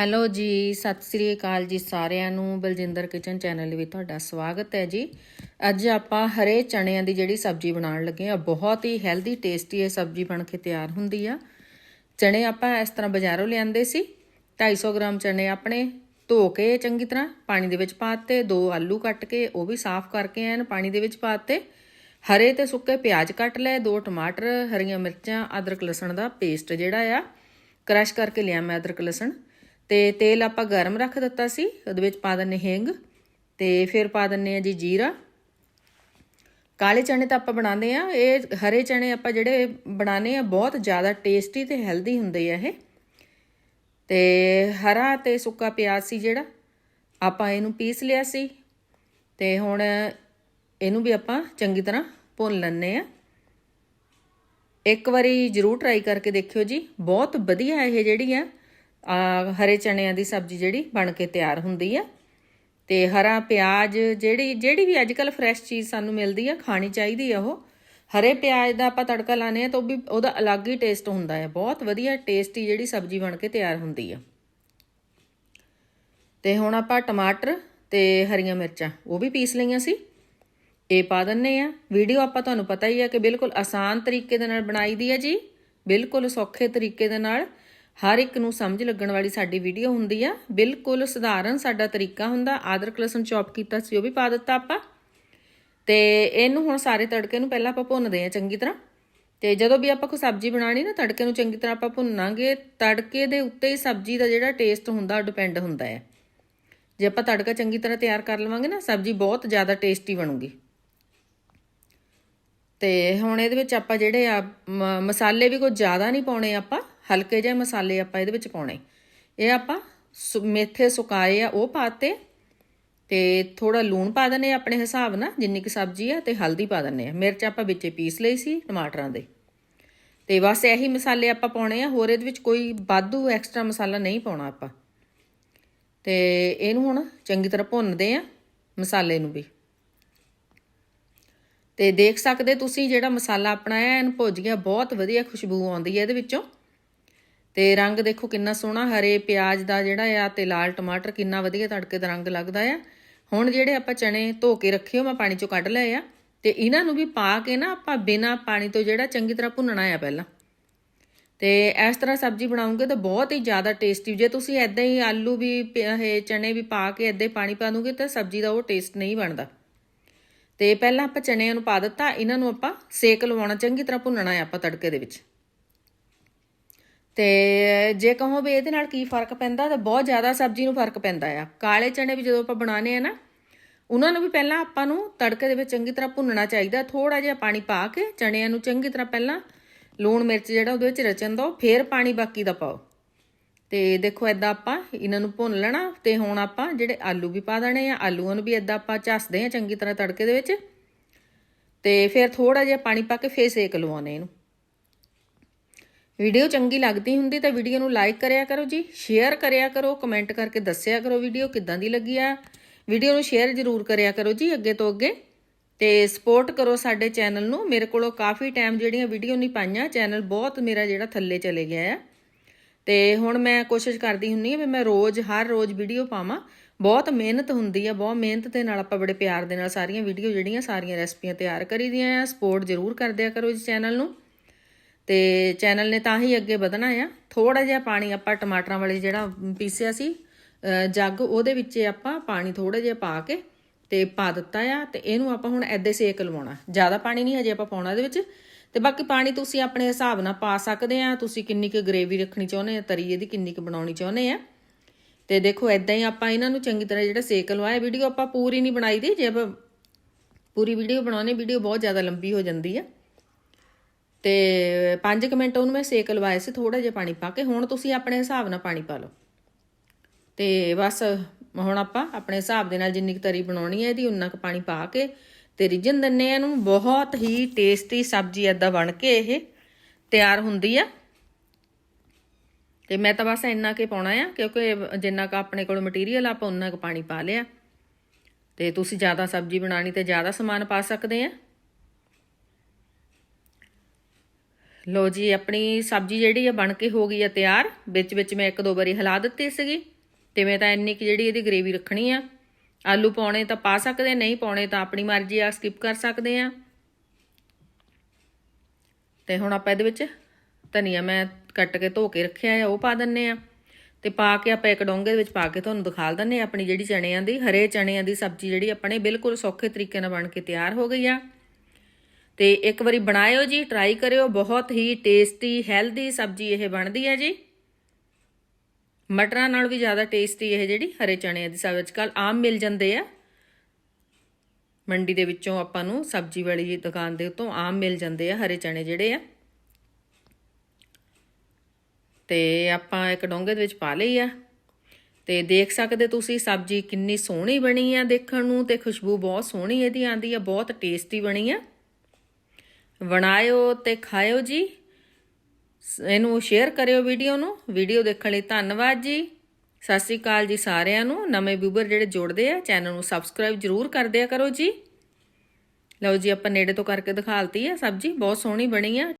Hello ਜੀ, ਸਤਿ ਸ੍ਰੀ ਅਕਾਲ ਜੀ ਸਾਰਿਆਂ ਨੂੰ। ਬਲਜਿੰਦਰ ਕਿਚਨ ਚੈਨਲ ਵਿੱਚ ਤੁਹਾਡਾ ਸਵਾਗਤ ਹੈ ਜੀ। ਅੱਜ ਆਪਾਂ ਹਰੇ ਚਣਿਆਂ ਦੀ ਜਿਹੜੀ ਸਬਜ਼ੀ ਬਣਾਉਣ ਲੱਗੇ ਆ ਬਹੁਤ ਹੀ ਹੈਲਦੀ ਟੇਸਟੀ ਇਹ ਸਬਜ਼ੀ ਬਣ ਕੇ ਤਿਆਰ ਹੁੰਦੀ ਆ। ਚਣੇ ਆਪਾਂ ਇਸ ਤਰ੍ਹਾਂ ਬਾਜ਼ਾਰੋਂ ਲਿਆਂਦੇ ਸੀ 250 ਗ੍ਰਾਮ ਚਣੇ ਆਪਣੇ ਧੋ ਕੇ ਚੰਗੀ ਤਰ੍ਹਾਂ ਪਾਣੀ ਦੇ ਵਿੱਚ ਪਾਤੇ, ਦੋ ਆਲੂ ਕੱਟ ਕੇ ਉਹ ਵੀ ਸਾਫ਼ ਕਰਕੇ ਐਨ ਪਾਣੀ ਦੇ ਵਿੱਚ ਪਾਤੇ। ਹਰੇ ਤੇ ਸੁੱਕੇ ਪਿਆਜ਼ ਕੱਟ ਲਏ, ਦੋ ਟਮਾਟਰ, ਹਰੀਆਂ ਮਿਰਚਾਂ, ਅਦਰਕ ਲਸਣ ਦਾ ਪੇਸਟ ਜਿਹੜਾ ਆ, ਕ੍ਰਸ਼ ਕਰਕੇ ਲਿਆ ਮੈਂ ਅਦਰਕ ਲਸਣ। ਤੇ ਤੇਲ ਆਪਾਂ ਗਰਮ ਰੱਖ ਦਿੱਤਾ ਸੀ, ਉਹਦੇ ਵਿੱਚ ਪਾ ਦਿੰਨੇ ਹਿੰਗ ਤੇ ਫਿਰ ਪਾ ਦਿੰਨੇ ਆ ਜੀ ਜੀਰਾ। ਕਾਲੇ ਚਣੇ ਤਾਂ ਆਪਾਂ ਬਣਾਉਂਦੇ ਆ ਇਹ ਹਰੇ ਚਣੇ ਆਪਾਂ ਜਿਹੜੇ ਬਣਾਉਂਦੇ ਆ ਬਹੁਤ ਜ਼ਿਆਦਾ ਟੇਸਟੀ ਤੇ ਹੈਲਦੀ ਹੁੰਦੇ ਆ ਇਹ। ਤੇ ਹਰਾ ਤੇ ਸੁੱਕਾ ਪਿਆਜ਼ ਸੀ ਜਿਹੜਾ, ਆਪਾਂ ਇਹਨੂੰ ਪੀਸ ਲਿਆ ਸੀ ਤੇ ਹੁਣ ਇਹਨੂੰ ਵੀ ਆਪਾਂ ਚੰਗੀ ਤਰ੍ਹਾਂ ਭੁੰਨ ਲੈਣੇ ਆ ਇੱਕ ਵਾਰੀ ਜ਼ਰੂਰ ਟਰਾਈ ਕਰਕੇ ਦੇਖਿਓ ਜੀ, ਬਹੁਤ ਵਧੀਆ ਇਹ ਜਿਹੜੀ ਆ ਆ ਹਰੇ ਚਣਿਆਂ ਦੀ ਸਬਜ਼ੀ ਜਿਹੜੀ ਬਣ ਕੇ ਤਿਆਰ ਹੁੰਦੀ ਆ। ਤੇ ਹਰਾ ਪਿਆਜ਼ ਜਿਹੜੀ ਜਿਹੜੀ ਵੀ ਅੱਜ ਕੱਲ ਫਰੈਸ਼ ਚੀਜ਼ ਸਾਨੂੰ ਮਿਲਦੀ ਆ, ਖਾਣੀ ਚਾਹੀਦੀ ਆ ਉਹ। ਹਰੇ ਪਿਆਜ਼ ਦਾ ਆਪਾਂ ਤੜਕਾ ਲਾਣੇ ਆ ਤਾਂ ਉਹ ਵੀ, ਉਹਦਾ ਅਲੱਗ ਹੀ ਟੇਸਟ ਹੁੰਦਾ ਹੈ ਬਹੁਤ ਵਧੀਆ ਟੇਸਟੀ ਜਿਹੜੀ ਸਬਜ਼ੀ ਬਣ ਕੇ ਤਿਆਰ ਹੁੰਦੀ ਆ। ਤੇ ਹੁਣ ਆਪਾਂ ਟਮਾਟਰ ਤੇ ਹਰੀਆਂ ਮਿਰਚਾਂ, ਉਹ ਵੀ ਪੀਸ ਲਈਆਂ ਸੀ। ਇਹ ਪਾ ਦਿੰਨੇ ਆ। ਵੀਡੀਓ ਆਪਾਂ ਤੁਹਾਨੂੰ ਪਤਾ ਹੀ ਆ ਕਿ ਬਿਲਕੁਲ ਆਸਾਨ ਤਰੀਕੇ ਦੇ ਨਾਲ ਬਣਾਈ ਦੀ ਆ ਜੀ। ਬਿਲਕੁਲ ਸੌਖੇ ਤਰੀਕੇ ਦੇ ਨਾਲ। ਹਰ ਇੱਕ ਨੂੰ ਸਮਝ ਲੱਗਣ ਵਾਲੀ ਸਾਡੀ ਵੀਡੀਓ ਹੁੰਦੀ ਆ। ਬਿਲਕੁਲ ਸਧਾਰਨ ਸਾਡਾ ਤਰੀਕਾ ਹੁੰਦਾ। ਆਦਰਕ ਲਸਣ ਚੌਪ ਕੀਤਾ ਸੀ, ਉਹ ਵੀ ਪਾ ਦਿੱਤਾ ਆਪਾਂ। ਤੇ ਇਹਨੂੰ ਹੁਣ ਸਾਰੇ ਤੜਕੇ ਨੂੰ ਪਹਿਲਾਂ ਆਪਾਂ ਭੁੰਨਦੇ ਆ ਚੰਗੀ ਤਰ੍ਹਾਂ। ਤੇ ਜਦੋਂ ਵੀ ਆਪਾਂ ਕੋਈ ਸਬਜ਼ੀ ਬਣਾਣੀ ਨਾ, ਤੜਕੇ ਨੂੰ ਚੰਗੀ ਤਰ੍ਹਾਂ ਆਪਾਂ ਭੁੰਨਾਂਗੇ। ਤੜਕੇ ਦੇ ਉੱਤੇ ਹੀ ਸਬਜ਼ੀ ਦਾ ਜਿਹੜਾ ਟੇਸਟ ਹੁੰਦਾ ਡਿਪੈਂਡ ਹੁੰਦਾ ਹੈ। ਜੇ ਆਪਾਂ ਤੜਕਾ ਚੰਗੀ ਤਰ੍ਹਾਂ ਤਿਆਰ ਕਰ ਲਵਾਂਗੇ ਨਾ, ਸਬਜ਼ੀ ਬਹੁਤ ਜ਼ਿਆਦਾ ਟੇਸਟੀ ਬਣੂਗੀ। ਤੇ ਹੁਣ ਇਹਦੇ ਵਿੱਚ ਆਪਾਂ ਜਿਹੜੇ ਆ, ਮ- ਮਸਾਲੇ ਵੀ ਕੋਈ ਜ਼ਿਆਦਾ ਨਹੀਂ ਪਾਉਣੇ ਆਪਾਂ। ਹਲਕੇ ਜਿਹੇ ਮਸਾਲੇ ਆਪਾਂ ਇਹਦੇ ਵਿੱਚ ਪਾਉਣੇ। ਇਹ ਆਪਾਂ ਸੁ- ਮੇਥੇ ਸੁਕਾਏ ਆ ਉਹ ਪਾਤੇ ਤੇ ਥੋੜਾ ਲੂਣ ਪਾ ਦਨੇ ਆਪਣੇ ਹਿਸਾਬ ਨਾਲ, ਜਿੰਨੀ ਕਿ ਸਬਜ਼ੀ ਆ ਤੇ ਹਲਦੀ ਪਾ ਦਨੇ ਆ। ਮਿਰਚ ਆਪਾਂ ਵਿੱਚੇ ਪੀਸ ਲਈ ਸੀ ਟਮਾਟਰਾਂ ਦੇ। ਤੇ ਬਸ ਇਹੀ ਮਸਾਲੇ ਆਪਾਂ ਪਾਉਣੇ ਆ, ਹੋਰ ਇਹਦੇ ਵਿੱਚ ਕੋਈ ਬਾਦੂ ਐਕਸਟਰਾ ਮਸਾਲਾ ਨਹੀਂ ਪਾਉਣਾ ਆਪਾਂ। ਤੇ ਇਹਨੂੰ ਹੁਣ ਚੰਗੀ ਤਰ੍ਹਾਂ ਭੁੰਨਦੇ ਆ ਮਸਾਲੇ ਨੂੰ ਵੀ। ਤੇ ਦੇਖ ਸਕਦੇ ਤੁਸੀਂ ਜਿਹੜਾ ਮਸਾਲਾ ਆਪਣਾ ਐਨ ਇਹਨ ਭੁੱਜ ਗਿਆ, ਬਹੁਤ ਵਧੀਆ ਖੁਸ਼ਬੂ ਆਉਂਦੀ ਹੈ ਇਹਦੇ ਵਿੱਚੋਂ। ਤੇ ਰੰਗ ਦੇਖੋ ਕਿੰਨਾ ਸੋਹਣਾ, ਹਰੇ ਪਿਆਜ਼ ਦਾ ਜਿਹੜਾ ਆ ਤੇ ਲਾਲ ਟਮਾਟਰ ਕਿੰਨਾ ਵਧੀਆ ਤੜਕੇ ਦਾ ਰੰਗ ਲੱਗਦਾ ਆ। ਹੁਣ ਜਿਹੜੇ ਆਪਾਂ ਚਣੇ ਧੋ ਕੇ ਰੱਖਿਓ ਮੈਂ ਪਾਣੀ ਚੋਂ ਕੱਢ ਲਏ ਆ ਤੇ ਇਹਨਾਂ ਨੂੰ ਵੀ ਪਾ ਕੇ ਨਾ ਆਪਾਂ ਬਿਨਾ ਪਾਣੀ ਤੋਂ ਜਿਹੜਾ ਚੰਗੀ ਤਰ੍ਹਾਂ ਭੁੰਨਣਾ ਆ ਪਹਿਲਾਂ। ਤੇ ਇਸ ਤਰ੍ਹਾਂ ਸਬਜ਼ੀ ਬਣਾਉਂਗੇ ਤਾਂ ਬਹੁਤ ਹੀ ਜ਼ਿਆਦਾ ਟੇਸਟੀ ਜੇ ਤੁਸੀਂ ਐਦਾਂ ਹੀ ਆਲੂ ਵੀ ਪ- ਇਹ ਚਣੇ ਵੀ ਪਾ ਕੇ ਐਦਾਂ ਹੀ ਪਾਣੀ ਪਾ ਦੋਗੇ ਤਾਂ ਸਬਜ਼ੀ ਦਾ ਉਹ ਟੇਸਟ ਨਹੀਂ ਬਣਦਾ। ਤੇ ਪਹਿਲਾਂ ਆਪਾਂ ਚਣਿਆਂ ਨੂੰ ਪਾ ਦਿੱਤਾ, ਇਹਨਾਂ ਨੂੰ ਆਪਾਂ ਸੇਕ ਲਵਾਉਣਾ, ਚੰਗੀ ਤਰ੍ਹਾਂ ਭੁੰਨਣਾ ਆ ਆਪਾਂ ਤੜਕੇ ਦੇ ਵਿੱਚ। ਤੇ ਜੇ ਕਹੋ ਵੀ ਇਹਦੇ ਨਾਲ ਕੀ ਫ਼ਰਕ ਪੈਂਦਾ, ਤਾਂ ਬਹੁਤ ਜ਼ਿਆਦਾ ਸਬਜ਼ੀ ਨੂੰ ਫ਼ਰਕ ਪੈਂਦਾ ਆ। ਕਾਲੇ ਚਣੇ ਵੀ ਜਦੋਂ ਆਪਾਂ ਬਣਾਉਣੇ ਆ ਨਾ, ਉਹਨਾਂ ਨੂੰ ਵੀ ਪਹਿਲਾਂ ਆਪਾਂ ਨੂੰ ਤੜਕੇ ਦੇ ਵਿੱਚ ਚੰਗੀ ਤਰ੍ਹਾਂ ਭੁੰਨਣਾ ਚਾਹੀਦਾ। ਥੋੜਾ ਜਿਹਾ ਪਾਣੀ ਪਾ ਕੇ ਚਣਿਆਂ ਨੂੰ ਚੰਗੀ ਤਰ੍ਹਾਂ ਪਹਿਲਾਂ ਲੂਣ ਮਿਰਚ ਜਿਹੜਾ ਉਹਦੇ ਵਿੱਚ ਰਚਣ ਦਿਓ, ਫਿਰ ਪਾਣੀ ਬਾਕੀ ਦਾ ਪਾਓ। ਤੇ ਦੇਖੋ ਐਦਾਂ ਆਪਾਂ ਇਹਨਾਂ ਨੂੰ ਭੁੰਨ ਲੈਣਾ ਤੇ ਹੁਣ ਆਪਾਂ ਜਿਹੜੇ ਆਲੂ ਵੀ ਪਾ ਦੇਣੇ ਆ, ਆਲੂਆਂ ਨੂੰ ਵੀ ਐਦਾਂ ਆਪਾਂ ਝੱਸਦੇ ਆ ਚੰਗੀ ਤਰ੍ਹਾਂ ਤੜਕੇ ਦੇ ਵਿੱਚ। ਤੇ ਫਿਰ ਥੋੜਾ ਜਿਹਾ ਪਾਣੀ ਪਾ ਕੇ ਫੇਰ ਸੇਕ ਲਵਾਉਣੇ ਇਹਨੂੰ। ਵੀਡੀਓ ਚੰਗੀ ਲੱਗਦੀ ਹੁੰਦੀ ਤਾਂ ਵੀਡੀਓ ਨੂੰ ਲਾਈਕ ਕਰਿਆ ਕਰੋ ਜੀ ਸ਼ੇਅਰ ਕਰਿਆ ਕਰੋ ਕਮੈਂਟ ਕਰਕੇ ਦੱਸਿਆ ਕਰੋ ਵੀਡੀਓ ਕਿੱਦਾਂ ਦੀ ਲੱਗੀ ਆ। ਵੀਡੀਓ ਨੂੰ ਸ਼ੇਅਰ ਜ਼ਰੂਰ ਕਰਿਆ ਕਰੋ ਜੀ ਅੱਗੇ ਤੋਂ ਅੱਗੇ। ਤੇ ਸਪੋਰਟ ਕਰੋ ਸਾਡੇ ਚੈਨਲ ਨੂੰ। ਮੇਰੇ ਕੋਲੋਂ ਕਾਫੀ ਟਾਈਮ ਜਿਹੜੀਆਂ ਵੀਡੀਓ ਨਹੀਂ ਪਾਈਆਂ ਚੈਨਲ ਬਹੁਤ ਮੇਰਾ ਜਿਹੜਾ ਥੱਲੇ ਚਲੇ ਗਿਆ ਆ। ਤੇ ਹੁਣ ਮੈਂ ਕੋਸ਼ਿਸ਼ ਕਰਦੀ ਹੁੰਨੀ ਆ ਵੀ ਮੈਂ ਰੋਜ਼, ਹਰ ਰੋਜ਼ ਵੀਡੀਓ ਪਾਵਾਂ। ਬਹੁਤ ਮਿਹਨਤ ਹੁੰਦੀ ਆ, ਬਹੁਤ ਮਿਹਨਤ ਦੇ ਨਾਲ ਆਪਾਂ ਬੜੇ ਪਿਆਰ ਦੇ ਨਾਲ ਸਾਰੀਆਂ ਵੀਡੀਓ ਜਿਹੜੀਆਂ ਸਾਰੀਆਂ ਰੈਸਪੀਆਂ ਤਿਆਰ ਕਰੀਦੀਆਂ ਆ। ਸਪੋਰਟ ਜ਼ਰੂਰ ਕਰਦਿਆ ਕਰੋ ਜੀ ਚੈਨਲ ਨੂੰ। ਤੇ ਚੈਨਲ ਨੇ ਤਾਂ ਹੀ ਅੱਗੇ ਵਧਣਾ ਆ। ਥੋੜਾ ਜਿਹਾ ਪਾਣੀ ਆਪਾਂ ਟਮਾਟਰਾਂ ਵਾਲੇ ਜਿਹੜਾ ਪੀਸਿਆ ਸੀ ਜੱਗ, ਉਹਦੇ ਵਿੱਚ ਆਪਾਂ ਪਾਣੀ ਥੋੜਾ ਜਿਹਾ ਪਾ ਕੇ ਤੇ ਪਾ ਦਿੱਤਾ ਆ ਤੇ ਇਹਨੂੰ ਆਪਾਂ ਹੁਣ ਐਦੇ ਸੇਕ ਲਵਾਉਣਾ। ਜ਼ਿਆਦਾ ਪਾਣੀ ਨਹੀਂ ਹਜੇ ਆਪਾਂ ਪਾਉਣਾ ਇਹਦੇ ਵਿੱਚ। ਤੇ ਬਾਕੀ ਪਾਣੀ ਤੁਸੀਂ ਆਪਣੇ ਹਿਸਾਬ ਨਾਲ ਪਾ ਸਕਦੇ ਆ। ਤੁਸੀਂ ਕਿੰਨੀ ਕੁ ਗ੍ਰੇਵੀ ਰੱਖਣੀ ਚਾਹੁੰਦੇ ਆ, ਤਰੀ ਇਹਦੀ ਕਿੰਨੀ ਕੁ ਬਣਾਉਣੀ ਚਾਹੁੰਦੇ ਆ। ਤੇ ਦੇਖੋ ਐਦਾਂ ਹੀ ਆਪਾਂ ਇਹਨਾਂ ਨੂੰ ਚੰਗੀ ਤਰ੍ਹਾਂ ਜਿਹੜਾ ਸੇਕ ਲਵਾਇਆ। ਵੀਡੀਓ ਆਪਾਂ ਪੂਰੀ ਨਹੀਂ ਬਣਾਈ ਦੀ। ਜੇ ਆਪਾਂ ਪੂਰੀ ਵੀਡੀਓ ਬਣਾਉਣੀ ਵੀਡੀਓ ਬਹੁਤ ਜ਼ਿਆਦਾ ਲੰਬੀ ਹੋ ਜਾਂਦੀ ਆ। ਤੇ 5 ਮਿੰਟ ਉਹਨੂੰ ਮੈਂ ਸੇਕ ਲਵਾਏ ਸੀ ਥੋੜਾ ਜਿਹਾ ਪਾਣੀ ਪਾ ਕੇ। ਹੁਣ ਤੁਸੀਂ ਆਪਣੇ ਹਿਸਾਬ ਨਾਲ ਪਾਣੀ ਪਾ ਲਓ। ਤੇ ਬਸ ਹੁਣ ਆਪਾਂ ਆਪਣੇ ਹਿਸਾਬ ਦੇ ਨਾਲ ਜਿੰਨੀ ਕੁ ਤਰੀ ਬਣਾਉਣੀ ਹੈ ਇਹਦੀ ਉਨਾ ਕੁ ਪਾਣੀ ਪਾ ਕੇ ਤੇ ਰਿਜਨ ਦਿੰਨੇ ਆ ਇਹਨੂੰ। ਬਹੁਤ ਹੀ ਟੇਸਟੀ ਸਬਜ਼ੀ ਐਦਾਂ ਬਣ ਕੇ ਇਹ ਤਿਆਰ ਹੁੰਦੀ ਆ। ਤੇ ਮੈਂ ਤਾਂ ਬਸ ਇੰਨਾ ਕੇ ਪਾਉਣਾ ਆ, ਕਿਉਂਕਿ ਜਿੰਨਾ ਕ ਆਪਣੇ ਕੋਲ ਮਟੀਰੀਅਲ ਆਪਾਂ ਉਨਾ ਕੁ ਪਾਣੀ ਪਾ ਲਿਆ। ਤੇ ਤੁਸੀਂ ਜ਼ਿਆਦਾ ਸਬਜ਼ੀ ਬਣਾਣੀ ਤੇ ਜ਼ਿਆਦਾ ਸਮਾਨ ਪਾ ਸਕਦੇ ਆ। ਲੋ ਜੀ, ਆਪਣੀ ਸਬਜ਼ੀ ਜਿਹੜੀ ਆ ਬਣ ਕੇ ਹੋ ਗਈ ਆ ਤਿਆਰ। ਵਿੱਚ ਵਿੱਚ ਮੈਂ ਇੱਕ ਦੋ ਵਾਰੀ ਹਿਲਾ ਦਿੱਤੀ ਸੀਗੀ ਤੇ ਮੈਂ ਤਾਂ ਇੰਨੀ ਕਿ ਜਿਹੜੀ ਇਹਦੀ ਗ੍ਰੇਵੀ ਰੱਖਣੀ ਆ। ਆਲੂ ਪਾਉਣੇ ਤਾਂ ਪਾ ਸਕਦੇ ਨਹੀਂ ਪਾਉਣੇ ਤਾਂ ਆਪਣੀ ਮਰਜ਼ੀ ਆ ਸਕਿਪ ਕਰ ਸਕਦੇ ਆ। ਤੇ ਹੁਣ ਆਪਾਂ ਇਹਦੇ ਵਿੱਚ ਧਨੀਆ ਮੈਂ ਕੱਟ ਕੇ ਧੋ ਕੇ ਰੱਖਿਆ ਆ, ਉਹ ਪਾ ਦਿੰਨੇ ਆ। ਤੇ ਪਾ ਕੇ ਆਪਾਂ ਇੱਕ ਡੋਂਗੇ ਦੇ ਵਿੱਚ ਪਾ ਕੇ ਤੁਹਾਨੂੰ ਦਿਖਾ ਦਿੰਨੇ ਆ ਆਪਣੀ ਜਿਹੜੀ ਚਣਿਆਂ ਦੀ, ਹਰੇ ਚਣਿਆਂ ਦੀ ਸਬਜ਼ੀ ਜਿਹੜੀ ਆਪਣੇ ਬਿਲਕੁਲ ਸੌਖੇ ਤਰੀਕੇ ਨਾਲ ਬਣ ਕੇ ਤਿਆਰ ਹੋ ਗਈ ਆ। ਤੇ ਇੱਕ ਵਾਰੀ ਬਣਾਇਓ ਜੀ ਟਰਾਈ ਕਰਿਓ, ਬਹੁਤ ਹੀ ਟੇਸਟੀ ਹੈਲਦੀ ਸਬਜ਼ੀ ਇਹ ਬਣਦੀ ਹੈ ਜੀ। ਮਟਰਾਂ ਨਾਲ ਵੀ ਜ਼ਿਆਦਾ ਟੇਸਟੀ ਇਹ ਜਿਹੜੀ ਹਰੇ ਚਣਿਆਂ ਦੀ ਸਬਜ਼ੀ ਅੱਜਕੱਲ ਆਮ ਮਿਲ ਜਾਂਦੇ ਆ। ਮੰਡੀ ਦੇ ਵਿੱਚੋਂ ਆਪਾਂ ਨੂੰ ਸਬਜ਼ੀ ਵਾਲੀ ਦੁਕਾਨ ਦੇ ਉੱਤੋਂ ਆਮ ਮਿਲ ਜਾਂਦੇ ਆ ਹਰੇ ਚਣੇ ਜਿਹੜੇ ਆ। ਤੇ ਆਪਾਂ ਇੱਕ ਡੋਂਗੇ ਦੇ ਵਿੱਚ ਪਾ ਲਈ ਆ। ਤੇ ਦੇਖ ਸਕਦੇ ਤੁਸੀਂ ਸਬਜ਼ੀ ਕਿੰਨੀ ਸੋਹਣੀ ਬਣੀ ਆ ਦੇਖਣ ਨੂੰ ਤੇ ਖੁਸ਼ਬੂ ਬਹੁਤ ਸੋਹਣੀ ਇਹਦੀ ਆਂਦੀ ਆ, ਬਹੁਤ ਟੇਸਟੀ ਬਣੀ ਆ। ਬਣਾਇਓ ਤੇ ਖਾਇਓ ਜੀ। ਇਹਨੂੰ ਸ਼ੇਅਰ ਕਰਿਓ ਵੀਡੀਓ ਨੂੰ। ਵੀਡੀਓ ਦੇਖਣ ਲਈ ਧੰਨਵਾਦ ਜੀ। ਸਤਿ ਸ੍ਰੀ ਅਕਾਲ ਜੀ ਸਾਰਿਆਂ ਨੂੰ। ਨਵੇਂ ਵਿਊਵਰ ਜਿਹੜੇ ਜੁੜਦੇ ਆ ਚੈਨਲ ਨੂੰ ਸਬਸਕ੍ਰਾਈਬ ਜਰੂਰ ਕਰ ਦਿਆ ਕਰੋ ਜੀ। ਲਓ ਜੀ, ਆਪਾਂ ਨੇੜੇ ਤੋਂ ਕਰਕੇ ਦਿਖਾਲਤੀ ਆ ਸਬਜ਼ੀ। ਬਹੁਤ ਸੋਹਣੀ ਬਣੀ ਆ।